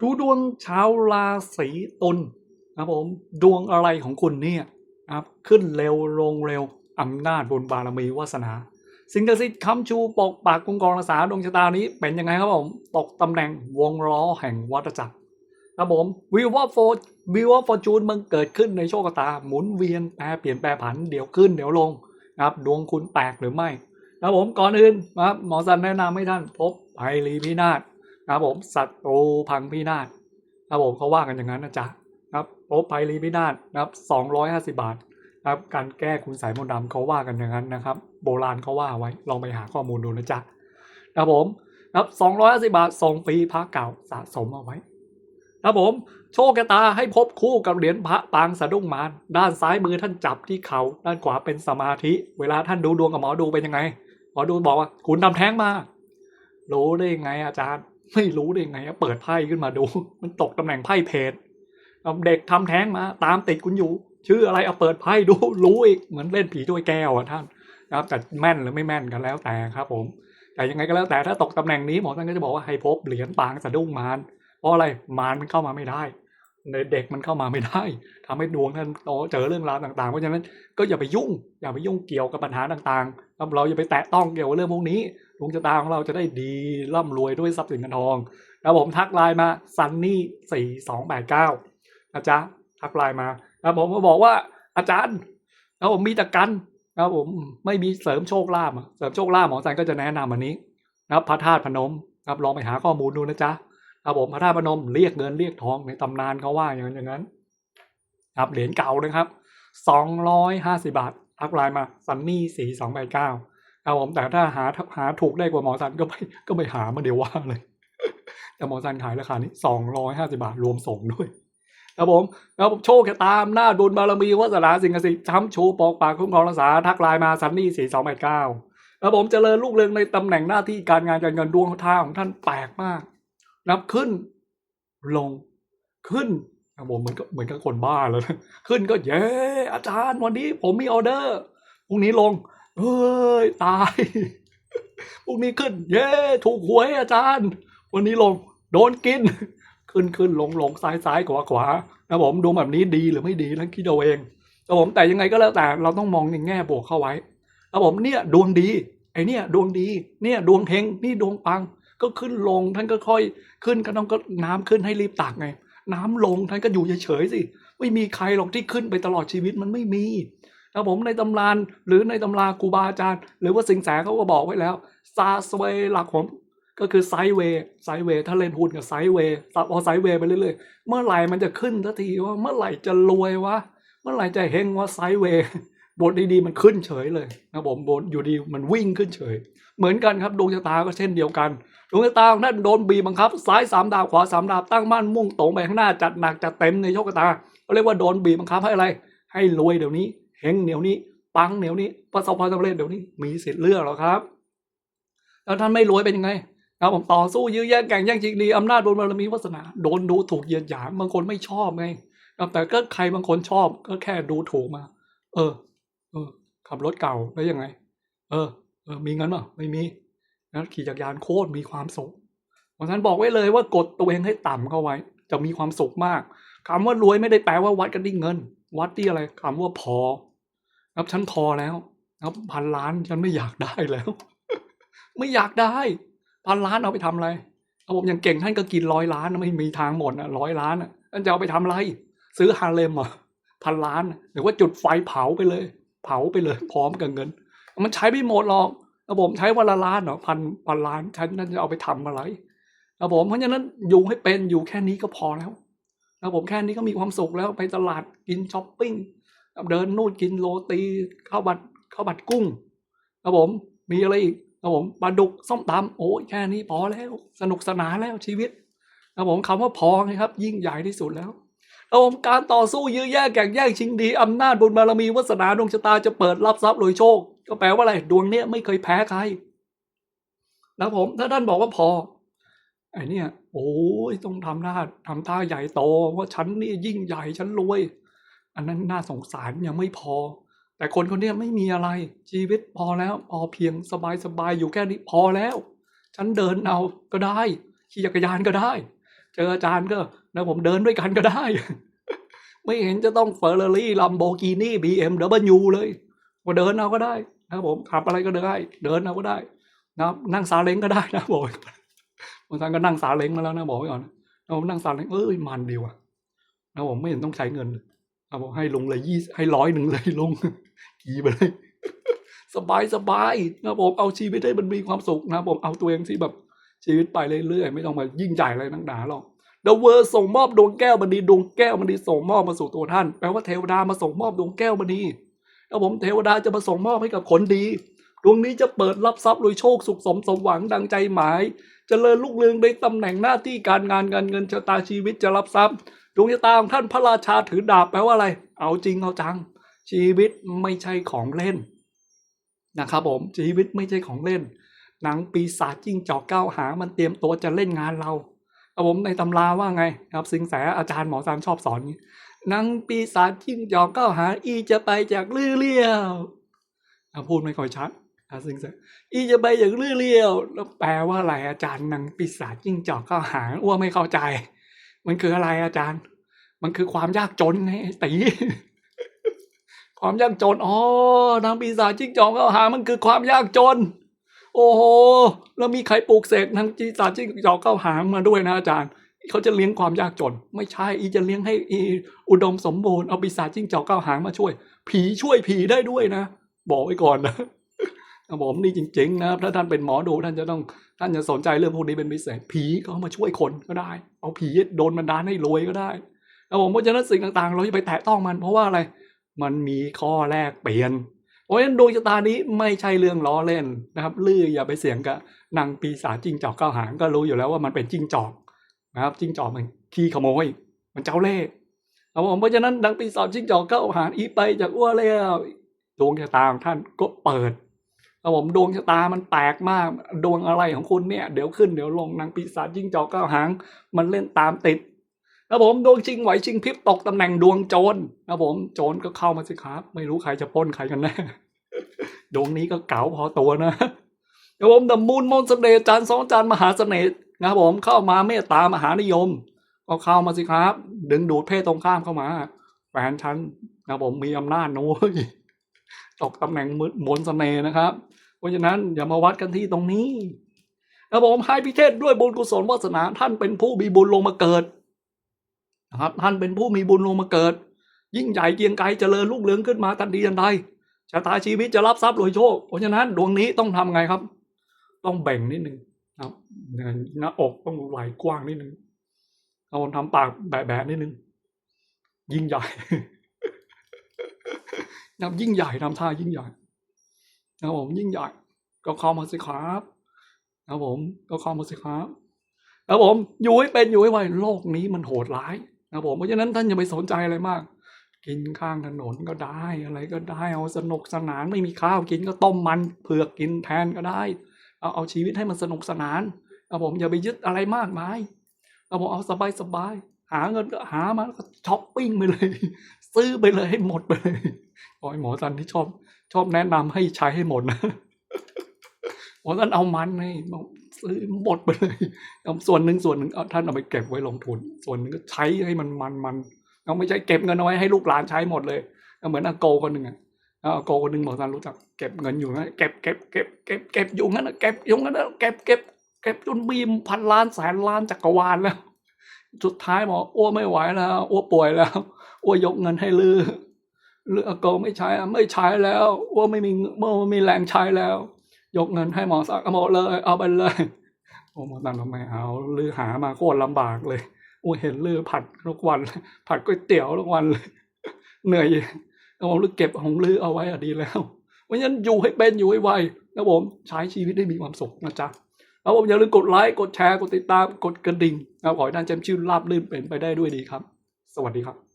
ดูดวงชาวราศีตุลนะครับผมดวงอะไรของคุณเนี่ยครับขึ้นเร็วลงเร็วอำนาจบุญบารมีวาสนา สิ่งศักดิ์สิทธิ์คำชูปกปากกุงกรรักษาดวงชะตานี้เป็นยังไงครับผมตกตำแหน่งวงล้อแห่งวัฏจักรครับผมวิวว่าโฟวิวว่าฟอร์จูนมันเกิดขึ้นในโชคชะตาหมุนเวียนแปรเปลี่ยนแปรผันเดี๋ยวขึ้นเดี๋ยวลงครับดวงคุณแตกหรือไม่นะครับผมก่อนอื่นนะครับหมอสันแนะนำให้ท่านพบภัยรีพินาศ ครับผมศัตรูพังพินาศครับผมเขาว่ากันอย่างนั้นนะจ๊ะครับพบภัยรีพินาศนะครับสองร้อยห้าสิบาทครับการแก้คุณสายมนต์ดำเขาว่ากันอย่างนั้นนะครับ โบราณเขาว่าไว้ลองไปหาข้อมูลดูนะจ๊ะครับผมครับสองร้อยห้าสิบาทส่งฟรีพระเก่าสะสมเอาไว้ครับผมโชคชะตาให้พบคู่กับเหรียญพระปางสะดุ้งมารด้านซ้ายมือท่านจับที่เขาด้านขวาเป็นสมาธิ เวลาท่านดูดวงกับหมอดูเป็นยังไง หมอดูบอกว่า คุณทำแท้งมารู้ได้ยังไงอาจารย์ ไม่รู้ได้ยังไงอะเปิดไพ่ขึ้นมาดู มันตกตำแหน่งไพ่เพจเอาเด็กทำแท้งมา ตามติดคุณอยู่ ชื่ออะไรเอาเปิดไพ่ดูรู้อีกเหมือนเล่นผีด้วยแก้วอะท่านนะครับแต่แม่นหรือไม่แม่นกันแล้วแต่ครับ ผม แต่ยังไงก็แล้วแต่ถ้าตกตำแหน่งนี้หมอท่านก็จะบอกว่าให้พบเหรียญปางสะดุ้งมารเพราะอะไรมารมันเข้ามาไม่ได้ เด็กมันเข้ามาไม่ได้ทำให้ดวงท่านโตเจอเรื่องราวต่างๆ เพราะฉะนั้นก็อย่าไปยุ่ง อย่าไปยุ่งเกี่ยวกับปัญหาต่างๆเราอย่าไปแตะต้องเกี่ยวกับเรื่องพวกนี้ดวงชะตาของเราจะได้ดีร่ำรวยด้วยทรัพย์สินเงินทองแล้วผมทักไลน์มาซันนี่สี่สองแปดเก้านะจ๊ะทักไลน์มาแล้วผมก็บอกว่าอาจารย์แล้วผมมีแต่กันนะครับผมไม่มีเสริมโชคลาภเสริมโชคลาภหมอสันก็จะแนะนำอันนี้นะครับพระธาตุพนมครับลองไปหาข้อมูลดูนะจ๊ะ ครับผมพระธาตุพนมเรียกเงินเรียกทองในตำนานเขาว่าอย่างนั้นอย่างนั้นครับเหรียญเก่านะครับสองร้อยห้าสิบาททักไลน์มาซันนี่สี่สองแปดเก้าครับผมแต่ถ้าหาหาถูกได้กว่าหมอสันก็ไปก็ไปหามาเดี๋ยวว่าเลยแต่หมอสันขายราคานี้สองร้อยห้าสิบาทรวมส่งด้วยครับผมแล้วผมโชคแค่ตามหน้าดุลบารมีวาสนาสิ่งศักดิ์สิทธิ์ช้ำชูปอกปากคุ้มครองรักษาทักไลน์มาซันนี่สี่สองแปดเก้าแล้วผมเจริญลูกเรืองในตำแหน่งหน้าที่การงานการเงินดวงทางของท่านแปลกมาก นับขึ้นลงขึ้นครับผมเหมือนกับเหมือนกับคนบ้าเลยนะขึ้นก็เย้อาจารย์วันนี้ผมมีออเดอร์พรุ่งนี้ลงเฮ้ยตายพรุ่งนี้ขึ้น เย้ ถูกหวยอาจารย์ วันนี้ลง โดนกิน ขึ้นขึ้นลงลงซ้ายซ้ายขวาขวานะผมดูแบบนี้ดีหรือไม่ดีนั้นคิดเอาเองนะผมแต่ยังไงก็แล้วแต่เราต้องมองในแง่บวกเข้าไว้นะผมเนี่ยดวงดีไอเนี่ยดวงดี เนี่ยดวงเฮงนี่ดวงปัง ก็ขึ้นลงท่านก็ค่อยขึ้นก็ต้องก็น้ำขึ้นให้รีบตักไง น้ำลงท่านก็อยู่เฉยๆสิ ไม่มีใครหรอกที่ขึ้นไปตลอดชีวิตมันไม่มีนะผมในตำรานหรือในตำราครูบาอาจารย์ หรือว่าสิงแสเขาก็บอกไว้แล้วซาสเวหลักผมก็คือไซเวไซเวถ้าเล่นหุ้นกับไซเวย์พอไซเวไปเรื่อยๆเมื่อไหร่มันจะขึ้นทันทีว่าเมื่อไหร่จะรวยวะเมื่อไหร่จะเฮงว่าไซเวบทดีๆมันขึ้นเฉยเลยนะผมบทอยู่ดีมันวิ่งขึ้นเฉย เหมือนกันครับดวงชะตาก็เช่นเดียวกัน ดวงชะตาของท่านโดนบีบบังคับ ซ้ายสามดาวขวาสามดาวตั้งมั่นมุ่งตรงไปข้างหน้าจัดหนักจัดเต็มในโชคชะตาเขาเรียกว่าโดนบีบบังคับให้อะไร ให้รวยเดี๋ยวนี้เฮงเดี๋ยวนี้ ปังเดี๋ยวนี้ประสบความสำเร็จเดี๋ยวนี้มีสิทธิ์เลือกหรอครับแล้วท่านไม่รวยเป็นยังไงครับผมต่อสู้ยื้อแย่งแก่งแย่งชิงดีอำนาจบนบารมีวาสนาโดนดูถูกเยียดหยามบางคนไม่ชอบไงครับแต่ก็ใครบางคนชอบก็แค่ดูถูกมา เออ เออ ขับรถเก่าแล้วยังไง เออ เออ มีเงินเปล่าไม่มี นะขี่จักรยานโคตรมีความสุข เพราะฉะนั้นบอกไว้เลยว่ากดตัวเองให้ต่ำเข้าไว้ จะมีความสุขมากคำว่ารวยไม่ได้แปลว่าวัดกันที่เงิน วัดที่อะไรคำว่าพอครับฉันพอแล้วครับพันล้านฉันไม่อยากได้แล้ว ไม่อยากได้พันล้านเอาไปทำอะไรเอาผมอย่างเก่งท่านก็กินร้อยล้านไม่มีทางหมดนะร้อยล้านอะท่านจะเอาไปทำอะไร ซื้อฮาเลมหรอะพันล้านหรือว่าจุดไฟเผาไปเลย เผาไปเลย พร้อมกับเงิน มันใช้ไม่หมดหรอก ระผมใช้วันละล้านเหรอพันพันล้านฉันนั่นจะเอาไปทำอะไรระผมเพราะฉะนั้นอยู่ให้เป็นอยู่แค่นี้ก็พอแล้วระผมแค่นี้ก็มีความสุขแล้วไปตลาดกินช้อปปิ้งเดินนู่นกินโรตีข้าวบัดข้าวบัดกุ้งระผมมีอะไรอีกระผมปลาดุกส้มตำโอ้ยแค่นี้พอแล้ว สนุกสนานแล้วชีวิตระผมคำว่าพอครับ ยิ่งใหญ่ที่สุดแล้วระผมการต่อสู้ยื้อแย่งแก่งแย่งชิงดี อำนาจบุญบารมีวาสนาดวงชะตาจะเปิดรับทรัพย์โดยโชค ก็แปลว่าอะไรดวงเนี้ยไม่เคยแพ้ใครแล้วผม ถ้าท่านบอกว่าพอไอ้เนี่ย โอ้ยต้องทำหน้าทำท่าใหญ่โตว่าฉันนี่ยิ่งใหญ่ฉันรวย อันนั้นน่าสงสารยังไม่พอ แต่คนคนนี้ไม่มีอะไร ชีวิตพอแล้วพอเพียงสบายสบายอยู่แค่นี้พอแล้ว ฉันเดินเอาก็ได้ขี่จักรยานก็ได้ เจออาจารย์ก็นะผมเดินด้วยกันก็ได้ ไม่เห็นจะต้องเฟอร์รารี่ลัมโบกินี่บีเอ็มดับเบิลยูเลยว่าเดินเอาก็ได้ นะครับผมขับอะไรก็ได้ เดินเอาก็ได้นะครับนั่งซาเล้งก็ได้นะบอกบางท่านก็นั่งซาเล้งมาแล้วนะบอกไว้ก่อนนะผมนั่งซาเล้งเอ้ยมันดีว่ะนะผมไม่เห็นต้องใช้เงินนะผมให้ลงเลยยี่ให้ร้อยหนึ่งเลยลงขี่ไปเลยสบายสบายนะผมเอาชีวิตให้มันมีความสุขนะผมเอาตัวเองที่แบบชีวิตไปเรื่อยๆไม่ต้องมายิ่งใหญ่อะไรนักหนาหรอก The World ส่งมอบดวงแก้วมณีดวงแก้วมณีส่งมอบมาสู่ตัวท่าน แปลว่าเทวดามาส่งมอบดวงแก้วมณี แล้วผมเทวดาจะมาส่งมอบให้กับคนดี ดวงนี้จะเปิดรับทรัพย์รวยโชคสุขสมสมหวังดังใจหมายจเจริญลุกเรืองในตำแหน่งหน้าที่การงานการเงินชะตาชีวิตจะรับทรัพย์ ดวงชะตาของท่านพระราชาถือดาบแปลว่าอะไร เอาจริงเอาจัง ชีวิตไม่ใช่ของเล่นนะครับผมชีวิตไม่ใช่ของเล่น หนังปีศาจจิ้งจอกก้าวหามันเตรียมตัวจะเล่นงานเราครับผมในตำราว่าไงครับสิงแสอาจารย์หมอซานชอบสอน อย่างปีศาจจิ้งจอกก้าวหา อีจะไปจากลือเลี้ยวอะพูดไม่ค่อยชัดอะสิงแสอีจะไปจากลือเลี้ยวแล้วแปลว่าอะไรอาจารย์นังปีศาจจิ้งจอกก้าวหาอ้วไม่เข้าใจ มันคืออะไรอาจารย์ มันคือความยากจนไงไอ้ตีความยากจนอ๋อนางปีศาจจิ้งจอกเข้าหา มันคือความยากจน โอ้โหแล้วมีใครปลูกเสกนางปีศาจจิ้งจอกเข้าหามาด้วยนะอาจารย์ เขาจะเลี้ยงความยากจน ไม่ใช่อีจะเลี้ยงให้อีอุดมสมบูรณ์เอาปีศาจจิ้งจอกเข้าหางมาช่วย ผีช่วยผีได้ด้วยนะ บอกไว้ก่อนนะผมนี่จริงๆนะครับถ้าท่านเป็นหมอดูท่านจะต้องท่านจะสนใจเรื่องพวกนี้เป็นพิเศษผีก็มาช่วยคนก็ได้ เอาผีโดนบันดาลให้รวยก็ได้ครับผมเพราะฉะนั้นสิ่งต่างๆ เราอย่าไปแตะต้องมันเพราะว่าอะไรมันมีข้อแรกเปลี่ยนเพราะฉะนั้นดวงชะตานี้ไม่ใช่เรื่องล้อเล่นนะครับ ลืออย่าไปเสียงกับนางปีศาจจิ้งจอกก้าหางก็รู้อยู่แล้วว่ามันเป็นจิ้งจอก นะครับจิ้งจอกมันขี้ขโมยมันเจ้าเล่ห์ครับผมเพราะฉะนั้นนางปีศาจจิ้งจอกเก้าหางอีไปจากอ้วแล้วดวงชะตาของท่านก็เปิดครับผมดวงชะตามันแปลกมากดวงอะไรของคุณเนี่ยเดี๋ยวขึ้นเดี๋ยวลงนางปีศาจจิ้งจอกเก้าหางมันเล่นตามติดครับผมดวงชิงไหวชิงพริบตกตำแหน่งดวงโจรครับผมโจรก็เข้ามาสิครับ ไม่รู้ใครจะปล้นใครกันแน่ดวงนี้ก็เก๋าพอตัวนะครับผมดอะมูนมนต์เสน่ห์จานสองจานมหาเสน่ห์ นะครับผมเข้ามาเมตตามหานิยม ก็เข้ามาสิครับ ดึงดูดเพศตรงข้ามเข้ามาแฟนฉันนะครับผมมีอำนาจนะเว้ยตกตำแหน่งมนต์เสน่ห์นะครับ เพราะฉะนั้นอย่ามาวัดกันที่ตรงนี้นะครับผมให้พิเทศด้วยบุญกุศลวาสนาท่านเป็นผู้มีบุญลงมาเกิดนะครับท่านเป็นผู้มีบุญลงมาเกิด ยิ่งใหญ่เกียงไกรเจริญรุ่งเรืองขึ้นมาทันทีทันใดชะตาชีวิตจะรับทรัพย์รวยโชคเพราะฉะนั้นดวงนี้ต้องทำไงครับ ต้องแบ่งนิดนึง นะหน้าอกต้องไหลกว้างนิดนึง เอาทำปากแบะๆนิดนึง ยิ่งใหญ่นะยิ่งใหญ่ทำท่ายิ่งใหญ่นะครับผมยิ่งใหญ่ ก็เข้ามาสิครับนะครับผมก็เข้ามาสิครับครับผมอยู่ให้เป็นอยู่ให้ไวโลกนี้มันโหดร้ายนะครับผมเพราะฉะนั้นท่านอย่าไปสนใจอะไรมาก กินข้างถนนก็ได้อะไรก็ได้เอาสนุกสนานไม่มีข้าวกินก็ต้มมันเผือกกินแทนก็ได้ เอาเอาชีวิตให้มันสนุกสนานครับผมอย่าไปยึดอะไรมากมายครับผมเอาสบายสบายหาเงินก็หามาแล้วก็ช้อปปิ้งไปเลย ซื้อไปเลยให้หมดไปเลยขอให้หมอสันที่ชอบ ชอบแนะนำให้ใช้ให้หมดนะหมอสันเอามันให้ซื้อหมดไปเลยเอาส่วนหนึ่งส่วนหนึ่งเอาท่านเอาไปเก็บไว้ลงทุน ส่วนหนึ่งก็ใช้ให้มันมันมันเอาไม่ใช่เก็บเงินเอาไว้ให้ลูกหลานใช้หมดเลยเอาเหมือนอาโกคนหนึ่งอะ โกคนหนึ่งบอกท่านรู้จักเก็บเงินอยู่นะเก็บเก็บเก็บเก็บเก็บอยู่งั้นนะเก็บอยู่งั้นนะเก็บเก็บเก็บจนมีพันล้านแสนล้านจักรวาลแล้ว สุดท้ายบอกอ้วไม่ไหวแล้วอ้วป่วยแล้วอ้วยกเงินให้ลือเลืออาโกไม่ใช้ไม่ใช้แล้วอ้วไม่มีเมื่อไม่มีแรงใช้แล้ว ยกเงินให้หมอสักหมดเลย เอาไปเลยโอ้หมอตันทำไมเอาลือหามาโคตรลำบากเลยอ้วเห็นลือผัดทุกวันผัดก๋วยเตี๋ยวทุกวันเลยเหนื่อย เอาผมลือเก็บของลือเอาไว้อะดีแล้วเพราะฉะนั้นอยู่ให้เป็นอยู่ให้ไวนะผมใช้ชีวิตได้มีความสุขนะจ๊ะแล้วผมอย่าลืมกดไลค์กดแชร์กดติดตามกดกระดิ่งนะขอให้ท่านแจมชื่อราบลื่นเป็นไปได้ด้วยดีครับ สวัสดีครับ